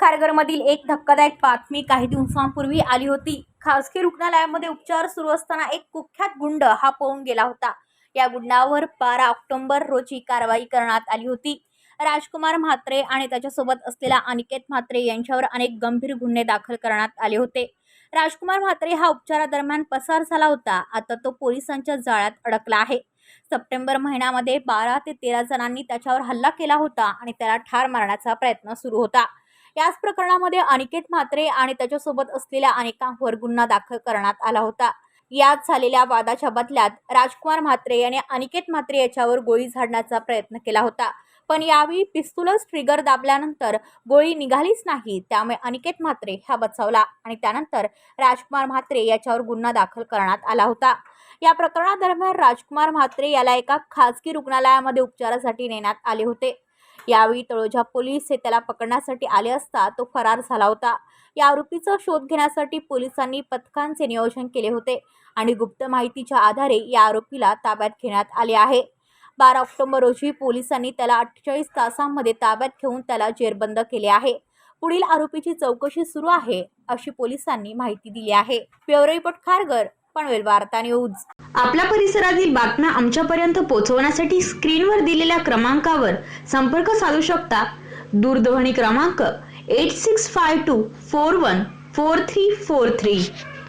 खारघरमधील एक धक्कादायक बातमी काही दिवसांपूर्वी आली होती. खासगी रुग्णालयामध्ये उपचार सुरू असताना एक कुख्यात गुंड हा पळून गेला होता. या गुंडावर बारा ऑक्टोबर रोजी कारवाई करण्यात आली होती. राजकुमार म्हात्रे आणि त्याच्यासोबत असलेला अनिकेत म्हात्रे यांच्यावर अनेक गंभीर गुन्हे दाखल करण्यात आले होते. राजकुमार म्हात्रे हा उपचारादरम्यान पसार झाला होता. आता तो पोलिसांच्या जाळ्यात अडकला आहे. सप्टेंबर महिन्यामध्ये बारा ते तेरा जणांनी त्याच्यावर हल्ला केला होता आणि त्याला ठार मारण्याचा प्रयत्न सुरू होता. याच प्रकरणामध्ये अनिकेत म्हात्रे आणि त्याच्यासोबत असलेल्या अनेकांवर गुन्हा दाखल करण्यात आला होता. यात झालेल्या वादाच्या बदल्यात राजकुमार म्हात्रे याने अनिकेत म्हात्रे याच्यावर गोळी झाडण्याचा प्रयत्न केला होता. पण यावेळी पिस्तुलच ट्रिगर दाबल्यानंतर गोळी निघालीच नाही. त्यामुळे अनिकेत म्हात्रे हा बचावला आणि त्यानंतर राजकुमार म्हात्रे याच्यावर गुन्हा दाखल करण्यात आला होता. या प्रकरणादरम्यान राजकुमार म्हात्रे याला एका खासगी रुग्णालयामध्ये उपचारासाठी नेण्यात आले होते. यावेळी तळोजा पोलीस हे त्याला पकडण्यासाठी आले असता तो फरार झाला होता. या आरोपीचा शोध घेण्यासाठी पोलिसांनी पथकांचे नियोजन केले होते आणि गुप्त माहितीच्या आधारे या आरोपीला ताब्यात घेण्यात आले आहे. बारा ऑक्टोबर रोजी पोलिसांनी त्याला अठ्ठेचाळीस तासांमध्ये ताब्यात घेऊन त्याला जेरबंद केले आहे. पुढील आरोपीची चौकशी सुरू आहे अशी पोलिसांनी माहिती दिली आहे. ब्युरो रिपोर्ट खारगर पनवेल वार्ता न्यूज. आपल्या परिसरातील बातम्या आमच्यापर्यंत पोहोचवण्यासाठी स्क्रीनवर दिलेल्या क्रमांकावर संपर्क साधू शकता. दूरध्वनी क्रमांक eight six five two four one four three four three